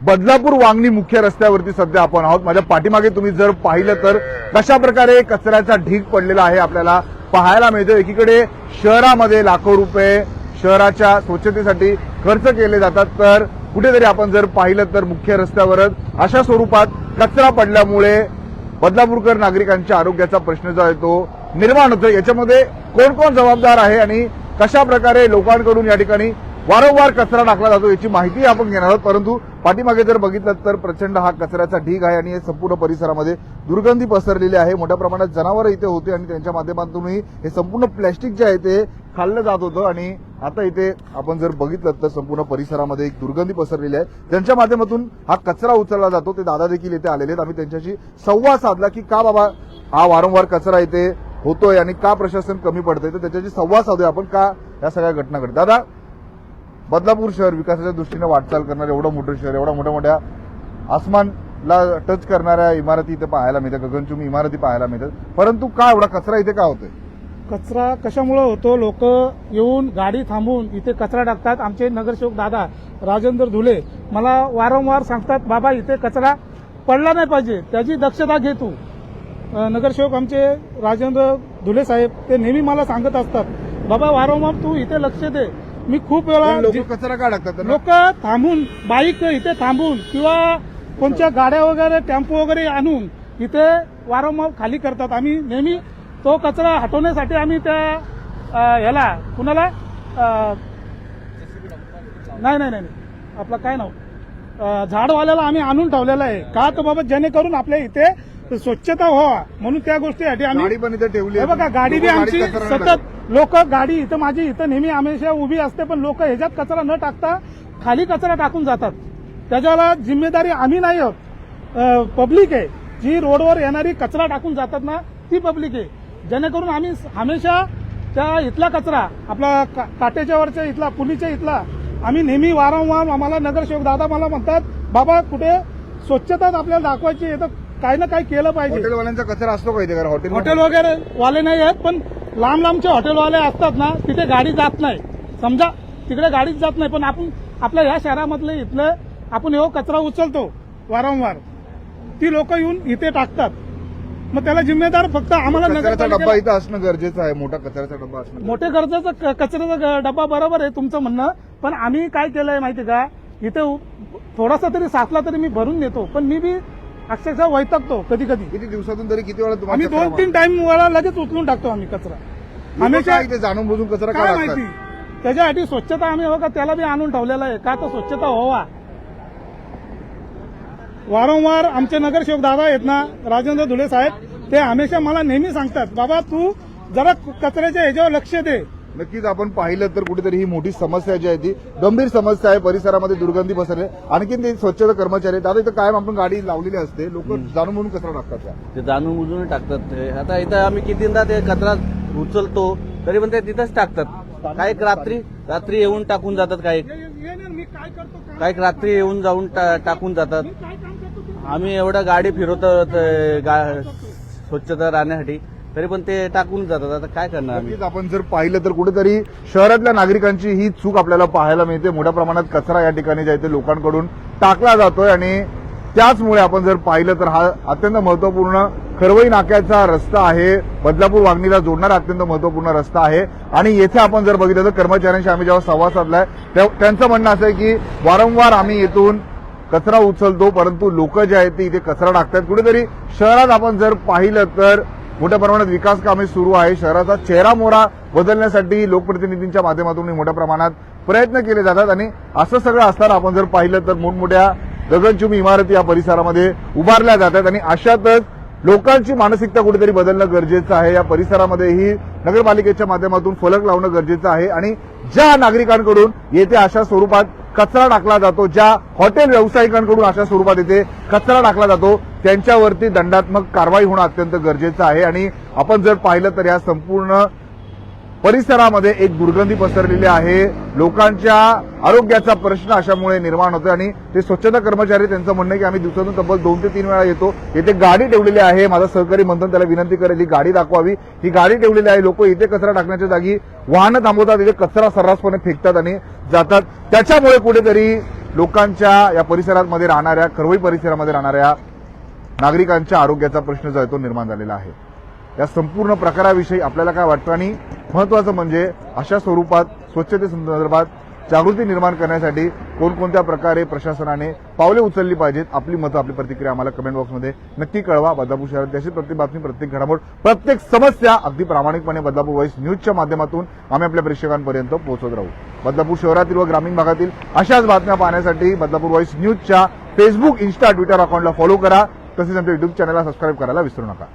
बदलापूर वांगणी मुख्य रस्त्यावरती सध्या आपण आहोत. माझ्या पाठीमागे तुम्ही जर पाहिलं तर कशा प्रकारे कचऱ्याचा ढीग पडलेला आहे आपल्याला पाहायला मिळतो एकीकडे शहरामध्ये लाखो रुपये शहराच्या स्वच्छतेसाठी खर्च केले जातात. तर कुठेतरी आपण जर पाहिलं तर मुख्य रस्त्यावरच अशा स्वरूपात कचरा पडल्यामुळे बदलापूरकर नागरिकांच्या आरोग्याचा प्रश्न जो आहे तो निर्माण होतो याच्यामध्ये कोण कोण जबाबदार आहे आणि कशा प्रकारे लोकांकडून या ठिकाणी वारंवार कचरा टाकला जातो याची माहिती आपण घेणार आहोत. परंतु पाठीमागे जर बघितलं तर प्रचंड हा कचऱ्याचा ढीग आहे आणि हे संपूर्ण परिसरामध्ये दुर्गंधी पसरलेली आहे. मोठ्या प्रमाणात जनावरं इथे होते आणि त्यांच्या माध्यमातूनही हे संपूर्ण प्लॅस्टिक जे आहे ते खाल्लं जात होतं. आणि आता इथे आपण जर बघितलं तर संपूर्ण परिसरामध्ये एक दुर्गंधी पसरलेली आहे. त्यांच्या माध्यमातून हा कचरा उचलला जातो. ते दादा देखील इथे आलेले आहेत. आम्ही त्यांच्याशी संवाद साधला की का बाबा हा वारंवार कचरा इथे होतोय आणि का प्रशासन कमी पडतंय. तर त्याच्याशी संवाद साधूया आपण. का या सगळ्या घटना घडतात दादा बदलापूर शहर विकासाच्या दृष्टीने वाटचाल करणारं एवढं मोठं शहर एवढ्या मोठ्या मोठ्या आसमानला टच करणाऱ्या इमारती इथे पाहायला मिळतात गगनचुंबी इमारती पाहायला मिळतात. परंतु का एवढा कचरा इथे का होतोय? कचरा कशामुळे होतो? लोक येऊन गाडी थांबून इथे कचरा टाकतात. आमचे नगरसेवक दादा राजेंद्र धुले मला वारंवार सांगतात बाबा इथे कचरा पडला नाही पाहिजे त्याची दक्षता घे तू. नगरसेवक आमचे राजेंद्र धुले साहेब ते नेहमी मला सांगत असतात बाबा वारंवार तू इथे लक्ष दे मी खूप वेळा लोक कचरा का टाकतात? लोक थांबून बाईक इथे थांबून किंवा कोणत्या गाड्या वगैरे टेम्पो वगैरे आणून इथे वारंवार खाली करतात आम्ही नेहमी तो कचरा हटवण्यासाठी आम्ही त्या अं, ह्याला कुणाला अं, नाही नाही नाही नाही. आपलं काय नाव अं, झाडवाल्याला आम्ही आणून ठेवलेलं आहे का तर बाबा जेणेकरून आपल्या इथे स्वच्छता व्हावा म्हणून त्या गोष्टीसाठी आम्ही गाडी पण इथे ठेवली हे आहे. बघा गाडी बी लोकं आमची गाडीत कचरा नाही टाकत. लोक गाडी इथं माझी इथं नेहमी हमेशा उभी असते पण लोक ह्याच्यात कचरा न टाकता खाली कचरा टाकून जातात. त्याच्याला जिम्मेदारी आम्ही नाही आहोत. पब्लिक आहे. जी रोडवर येणारी कचरा टाकून जातात ना ती पब्लिक आहे. जेणेकरून आम्ही हमेशा त्या इथला कचरा आपला का- काटेच्यावरच्या इथला पुलीच्या इथला आम्ही नेहमी वारंवार आम्हाला नगरसेवक दादा मला म्हणतात बाबा कुठे स्वच्छताच आपल्याला दाखवायची आहे तर काही ना काही केलं पाहिजे. हॉटेलवाल्यांचा कचरा असतो का इथे? कारण हॉटेल हॉटेल वगैरे वाले नाही आहेत पण लांब लांबचे हॉटेलवाले असतात ना तिथे गाडी जात नाही. समजा तिकडे गाडीच जात नाही पण आपण आपल्या ह्या शहरामधले इथलं आपण एवढा कचरा उचलतो वारंवार. ती लोक येऊन इथे टाकतात. मग त्याला जिम्मेदार फक्त आम्हाला कचऱ्याचा डब्बा नगरपालिकेला इथं असणं गरजेचं आहे. मोठा कचऱ्याचा डब्बा असणं मोठे गरजेचं क- कचऱ्याचा ग- डब्बा बरोबर आहे तुमचं म्हणणं पण आम्ही काय केलंय माहिती का? इथे उ- थोडासा तरी साचला तरी मी भरून नेतो पण मी बी अक्षरशः वैतकतो कधी कधी किती दिवसातून तरी किती वेळा आम्ही तुम्हाला दोन तीन टाइम वेळा लगेच उचलून टाकतो आम्ही कचरा. हमेशा जाणून बुजून कचरा का काय माहिती? त्याच्यासाठी स्वच्छता आम्ही बघा त्याला बी आणून ठेवलेलं आहे. का तर स्वच्छता व्हावा. वारंवार आमचे नगरसेवक दादा आहेत ना राजेंद्र धुले साहेब ते हमेशा मला नेहमी सांगतात बाबा तू जरा कचऱ्याच्या ह्याच्यावर लक्ष दे. नक्कीच आपण पाहिलं तर कुठेतरी ही मोठी समस्या जी आहे ती गंभीर समस्या आहे. परिसरामध्ये दुर्गंधी पसरली. आणखीन ते स्वच्छता कर्मचारी आहेत. आता इथं कायम आपण गाडी लावलेली असते. लोक जाणून म्हणून कचरा टाकतात त्या. ते जाणून बुजून टाकतात ते. आता इथं आम्ही कितींदा ते कचरा उचलतो तरी पण ते तिथंच टाकतात. काही रात्री रात्री येऊन टाकून जातात काही. मी काय करतो काय- काही रात्री येऊन जाऊन टा- टाकून जातात. आम्ही एवढं गाडी फिरवतो ते गा- स्वच्छता राहण्यासाठी. तरी पण ते टाकून जातात. आता काय करणार आम्ही? नक्कीच आपण जर पाहिलं तर कुठेतरी शहरातल्या नागरिकांची ही चूक आपल्याला पाहायला मिळते. मोठ्या प्रमाणात कचरा या ठिकाणी जे आहे लोकांकडून टाकला जातोय आणि त्याचमुळे आपण जर पाहिलं तर हा अत्यंत महत्त्वपूर्ण खरवई नाक्याचा रस्ता आहे. बदलापूर वागणीला जोडणारा अत्यंत महत्त्वपूर्ण रस्ता आहे. आणि येथे आपण जर बघितलं तर कर्मचाऱ्यांशी आम्ही जेव्हा संवाद साधलाय तेव्हा त्यांचं म्हणणं असं आहे की वारंवार आम्ही येथून कचरा उचलतो परंतु लोक जे आहेत ते इथे कचरा टाकतात कुठेतरी शहरात आपण जर पाहिलं तर मोठ्या प्रमाणात विकास कामे सुरू आहे. शहराचा चेहरा मोहरा बदलण्यासाठी लोकप्रतिनिधींच्या माध्यमातून मोठ्या प्रमाणात प्रयत्न केले जातात. आणि असं सगळं असताना आपण जर पाहिलं तर मोठमोठ्या गगनचुंबी इमारती या परिसरामध्ये उभारल्या जातात. आणि अशातच लोकांची मानसिकता कुठेतरी बदलणं गरजेचं आहे. या परिसरामध्येही नगरपालिकेच्या माध्यमातून फलक लावणं गरजेचं आहे. आणि ज्या नागरिकांकडून येथे अशा स्वरूपात कचरा टाकला जातो ज्या हॉटेल व्यावसायिकांकडून अशा स्वरूपात येथे कचरा टाकला जातो त्यांच्यावरती दंडात्मक कारवाई होणं अत्यंत गरजेचं आहे. आणि आपण जर पाहिलं तर या संपूर्ण परिसरामध्ये एक दुर्गंधी पसरलेली आहे. लोकांच्या आरोग्याचा प्रश्न अशामुळे निर्माण होतोय आणि ते स्वच्छता कर्मचारी त्यांचं म्हणणं आहे की आम्ही दिवसातून तब्बल दोन ते तीन वेळा येतो. येथे गाडी ठेवलेली आहे. माझा सहकारी मंथन त्याला विनंती करेल ही गाडी दाखवावी. ही गाडी ठेवलेली आहे. लोक इथे कचरा टाकण्याच्या जागी वाहनं थांबवतात. इथे कचरा सर्रासपणे फेकतात आणि जातात. त्याच्यामुळे कुठेतरी लोकांच्या या परिसरामध्ये राहणाऱ्या खरवई परिसरामध्ये राहणाऱ्या नागरिकांच्या आरोग्याचा प्रश्न जो आहे तो निर्माण झालेला आहे. या संपूर्ण प्रकाराविषयी आपल्याला काय वाटतं आणि महत्वाचं म्हणजे अशा स्वरूपात स्वच्छतेसंदर्भात जागृती निर्माण करण्यासाठी कोणकोणत्या प्रकारे प्रशासनाने पावले उचलली पाहिजेत आपली मतं आपली प्रतिक्रिया आम्हाला कमेंट बॉक्समध्ये नक्की कळवा. बदलापूर शहरात त्याची प्रत्येक बातमी प्रत्येक घडामोड प्रत्येक समस्या अगदी प्रामाणिकपणे बदलापूर व्हॉइस न्यूजच्या माध्यमातून आम्ही आपल्या प्रेक्षकांपर्यंत पोहोचत राहू. बदलापूर शहरातील व ग्रामीण भागातील अशाच बातम्या पाहण्यासाठी बदलापूर व्हॉइस न्यूजच्या फेसबुक इन्स्टा ट्विटर अकाउंटला फॉलो करा. तसेच आमच्या युट्यूब चॅनलला सबस्क्राईब करायला विसरू नका.